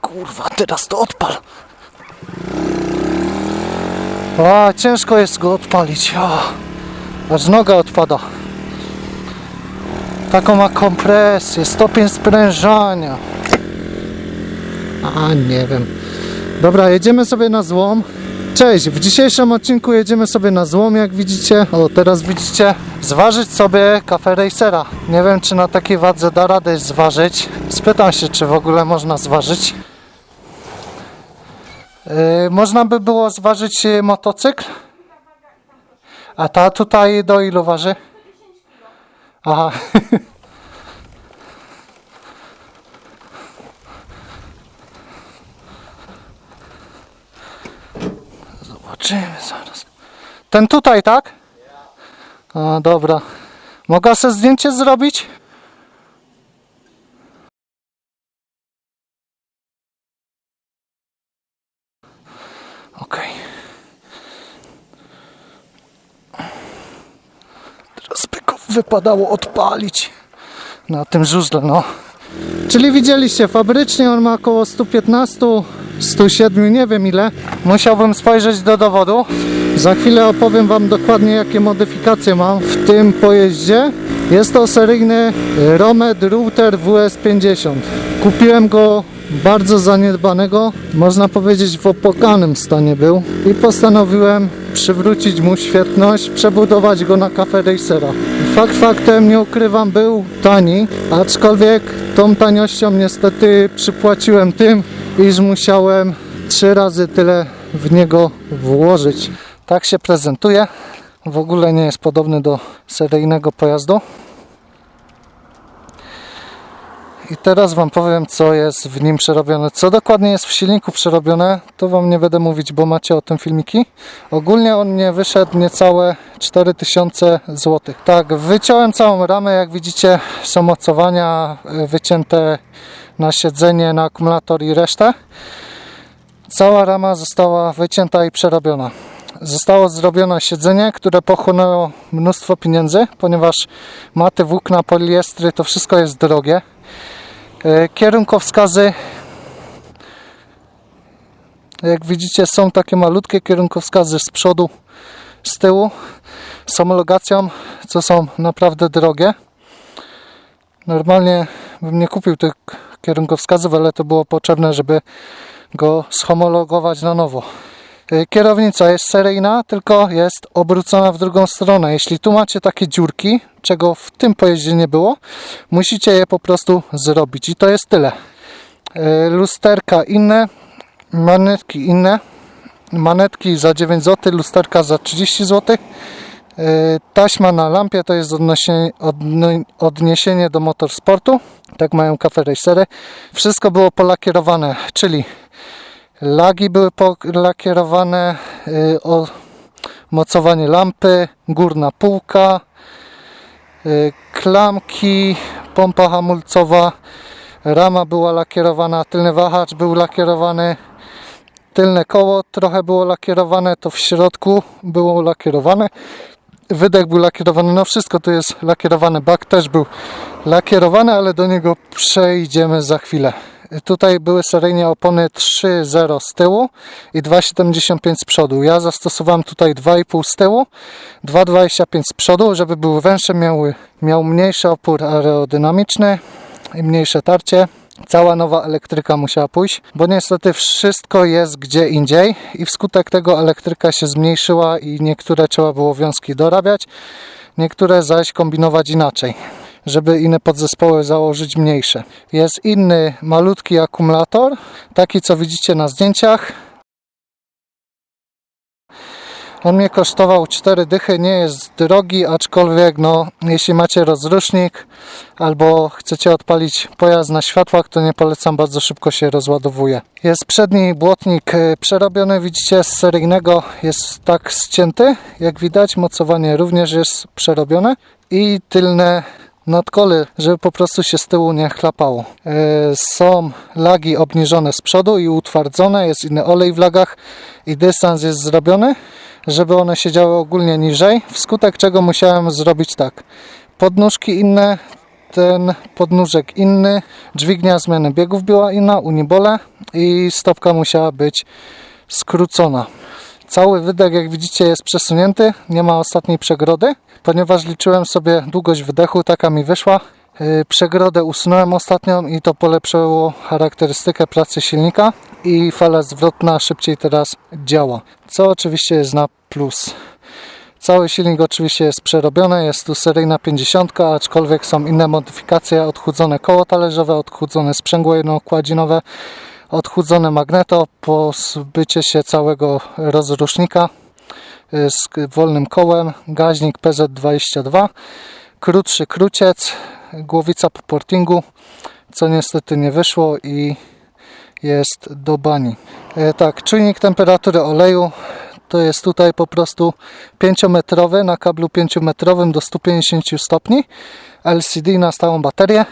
Kurwa, teraz to odpal. O, ciężko jest go odpalić. O, aż noga odpada. Taką ma kompresję, stopień sprężania. A, nie wiem. Dobra, jedziemy sobie na złom. Cześć, w dzisiejszym odcinku jedziemy sobie na złom, jak widzicie. O, teraz widzicie, zważyć sobie kafę racera. Nie wiem, czy na takiej wadze da radę zważyć. Spytam się, czy w ogóle można zważyć. Yy, można by było zważyć yy, motocykl. A ta tutaj do ilu waży? Aha. Zobaczymy zaraz. Ten tutaj, tak? A, dobra. Mogę sobie zdjęcie zrobić? Okej. Teraz by go wypadało odpalić na tym żużle, no. Czyli widzieliście, fabrycznie on ma około 115, 107, nie wiem ile. Musiałbym spojrzeć do dowodu. Za chwilę opowiem Wam dokładnie jakie modyfikacje mam w tym pojeździe. Jest to seryjny Romed Router WS50. Kupiłem go bardzo zaniedbanego, można powiedzieć w opłakanym stanie był i postanowiłem przywrócić mu świetność, przebudować go na kafę racera. Fakt faktem, nie ukrywam, był tani, aczkolwiek tą taniością niestety przypłaciłem tym, iż musiałem trzy razy tyle w niego włożyć. Tak się prezentuje. W ogóle nie jest podobny do seryjnego pojazdu. I teraz Wam powiem, co jest w nim przerobione. Co dokładnie jest w silniku przerobione, to Wam nie będę mówić, bo macie o tym filmiki. Ogólnie on mnie wyszedł niecałe 4000 zł. Tak, wyciąłem całą ramę, jak widzicie są mocowania y, wycięte na siedzenie, na akumulator i resztę. Cała rama została wycięta i przerobiona. Zostało zrobione siedzenie, które pochłonęło mnóstwo pieniędzy, ponieważ maty, włókna, poliestry, to wszystko jest drogie. E, Kierunkowskazy, jak widzicie, są takie malutkie kierunkowskazy z przodu, z tyłu, z homologacją, co są naprawdę drogie. Normalnie bym nie kupił tych kierunkowskazów, ale to było potrzebne, żeby go schomologować na nowo. E, Kierownica jest seryjna, tylko jest obrócona w drugą stronę. Jeśli tu macie takie dziurki, czego w tym pojeździe nie było, musicie je po prostu zrobić i to jest tyle. E, Lusterka inne, manetki inne. Manetki za 9 zł, lusterka za 30 zł. E, Taśma na lampie to jest odniesienie do motorsportu. Tak mają kafe racery. Wszystko było polakierowane, czyli Lagi były polakierowane, y, mocowanie lampy, górna półka, y, klamki, pompa hamulcowa, rama była lakierowana, tylny wahacz był lakierowany, tylne koło trochę było lakierowane, to w środku było lakierowane, wydech był lakierowany, no wszystko tu jest lakierowane, bak też był lakierowany, ale do niego przejdziemy za chwilę. Tutaj były seryjnie opony 3.0 z tyłu i 2.75 z przodu. Ja zastosowałem tutaj 2,5 z tyłu, 2,25 z przodu, żeby były węższe, miały, miał mniejszy opór aerodynamiczny i mniejsze tarcie. Cała nowa elektryka musiała pójść, bo niestety wszystko jest gdzie indziej i wskutek tego elektryka się zmniejszyła i niektóre trzeba było wiązki dorabiać, niektóre zaś kombinować inaczej żeby inne podzespoły założyć mniejsze. Jest inny malutki akumulator, taki co widzicie na zdjęciach. On mnie kosztował 4 dychy, nie jest drogi, aczkolwiek no, jeśli macie rozrusznik albo chcecie odpalić pojazd na światłach, to nie polecam, bardzo szybko się rozładowuje. Jest przedni błotnik e, przerobiony, widzicie, z seryjnego jest tak ścięty, jak widać, mocowanie również jest przerobione i tylne nadkole, żeby po prostu się z tyłu nie chlapało. E, Są lagi obniżone z przodu i utwardzone, jest inny olej w lagach i dystans jest zrobiony, żeby one siedziały ogólnie niżej, wskutek czego musiałem zrobić tak. Podnóżki inne, ten podnóżek inny, dźwignia zmiany biegów była inna, unibole i stopka musiała być skrócona. Cały wydech, jak widzicie, jest przesunięty, nie ma ostatniej przegrody, ponieważ liczyłem sobie długość wydechu, taka mi wyszła. Yy, Przegrodę usunąłem ostatnią i to polepszyło charakterystykę pracy silnika i fala zwrotna szybciej teraz działa, co oczywiście jest na plus. Cały silnik oczywiście jest przerobiony, jest tu seryjna 50, aczkolwiek są inne modyfikacje, odchudzone koło talerzowe, odchudzone sprzęgło jednookładzinowe, odchudzone magneto, pozbycie się całego rozrusznika y, z wolnym kołem, gaźnik PZ22, krótszy króciec, głowica po portingu, co niestety nie wyszło i jest do bani. E, Tak, czujnik temperatury oleju to jest tutaj po prostu 5-metrowy na kablu 5-metrowym do 150 stopni LCD na stałą baterię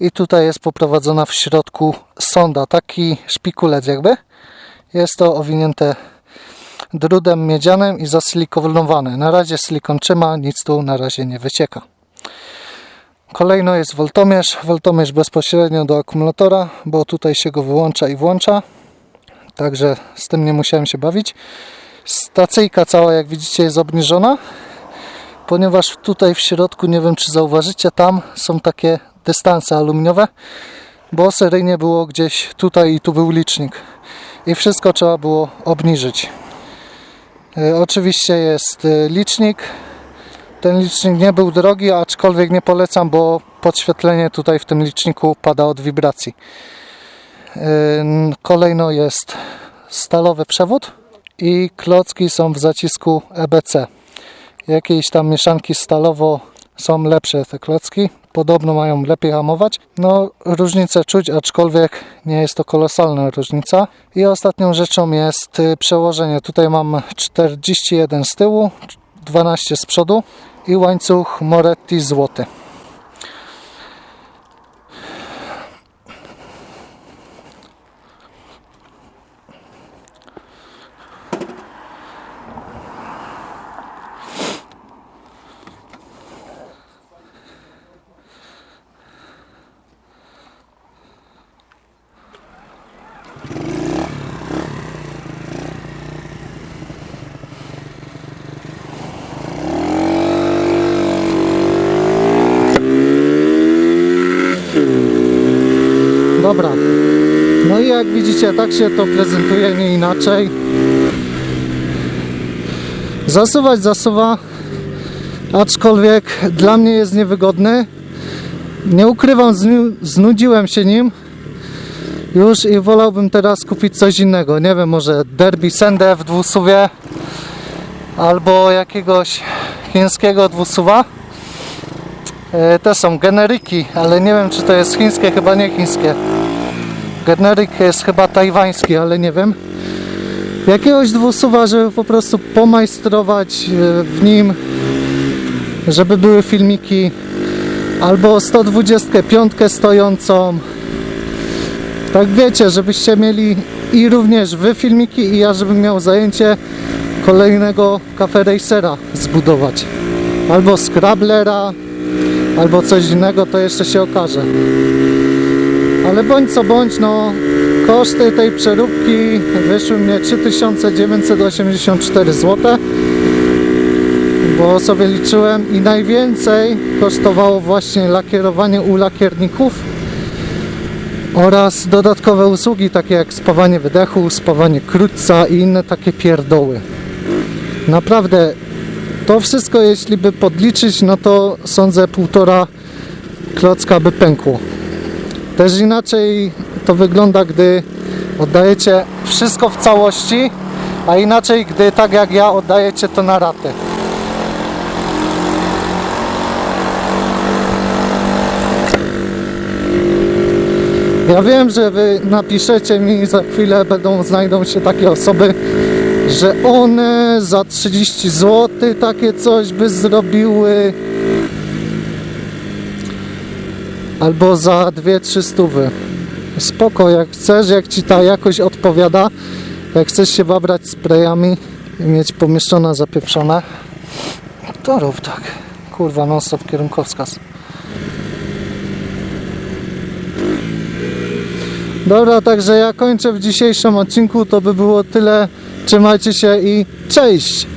i tutaj jest poprowadzona w środku sonda, taki szpikulec jakby. Jest to owinięte drudem miedzianym i zasilikonowane. Na razie silikon trzyma, nic tu na razie nie wycieka. Kolejno jest woltomierz, woltomierz bezpośrednio do akumulatora, bo tutaj się go wyłącza i włącza. Także z tym nie musiałem się bawić. Stacyjka cała, jak widzicie, jest obniżona, ponieważ tutaj w środku, nie wiem czy zauważycie, tam są takie dystanse aluminiowe, bo seryjnie było gdzieś tutaj i tu był licznik. I wszystko trzeba było obniżyć. E, Oczywiście jest e, licznik. Ten licznik nie był drogi, aczkolwiek nie polecam, bo podświetlenie tutaj w tym liczniku pada od wibracji. E, Kolejno jest stalowy przewód i klocki są w zacisku EBC. Jakieś tam mieszanki stalowo są lepsze te klocki. Podobno mają lepiej hamować. No, różnicę czuć, aczkolwiek nie jest to kolosalna różnica. I ostatnią rzeczą jest y, przełożenie. Tutaj mam 41 z tyłu, 12 z przodu i łańcuch Moretti złoty. Dobra. No i jak widzicie, tak się to prezentuje, nie inaczej. Zasuwać zasuwa, aczkolwiek dla mnie jest niewygodny. Nie ukrywam, znu- znudziłem się nim już i wolałbym teraz kupić coś innego. Nie wiem, może Derby Sende w dwusuwie albo jakiegoś chińskiego dwusuwa. E, Te są generyki, ale nie wiem czy to jest chińskie, chyba nie chińskie. Generyk jest chyba tajwański, ale nie wiem. Jakiegoś dwusuwa, żeby po prostu pomajstrować e, w nim, żeby były filmiki, albo 125 stojącą. Tak wiecie, żebyście mieli i również wy filmiki i ja, żebym miał zajęcie kolejnego Cafe Racera zbudować. Albo Scrabblera, albo coś innego, to jeszcze się okaże. Ale bądź co bądź, no koszty tej przeróbki wyszły mnie 3984 zł. Bo sobie liczyłem i najwięcej kosztowało właśnie lakierowanie u lakierników oraz dodatkowe usługi takie jak spawanie wydechu, spawanie krótca i inne takie pierdoły. Naprawdę to wszystko, jeśli by podliczyć, no to sądzę półtora klocka by pękło. Też inaczej to wygląda, gdy oddajecie wszystko w całości, a inaczej, gdy tak jak ja oddajecie to na raty. Ja wiem, że wy napiszecie mi za chwilę będą znajdą się takie osoby, że one za 30 zł takie coś by zrobiły albo za dwie, trzy stówy. Spoko, jak chcesz, jak ci ta jakość odpowiada, jak chcesz się babrać sprayami i mieć pomieszczone zapieprzone, to rób tak. Kurwa, non stop kierunkowskaz. Dobra, także ja kończę w dzisiejszym odcinku. To by było tyle. Trzymajcie się i cześć!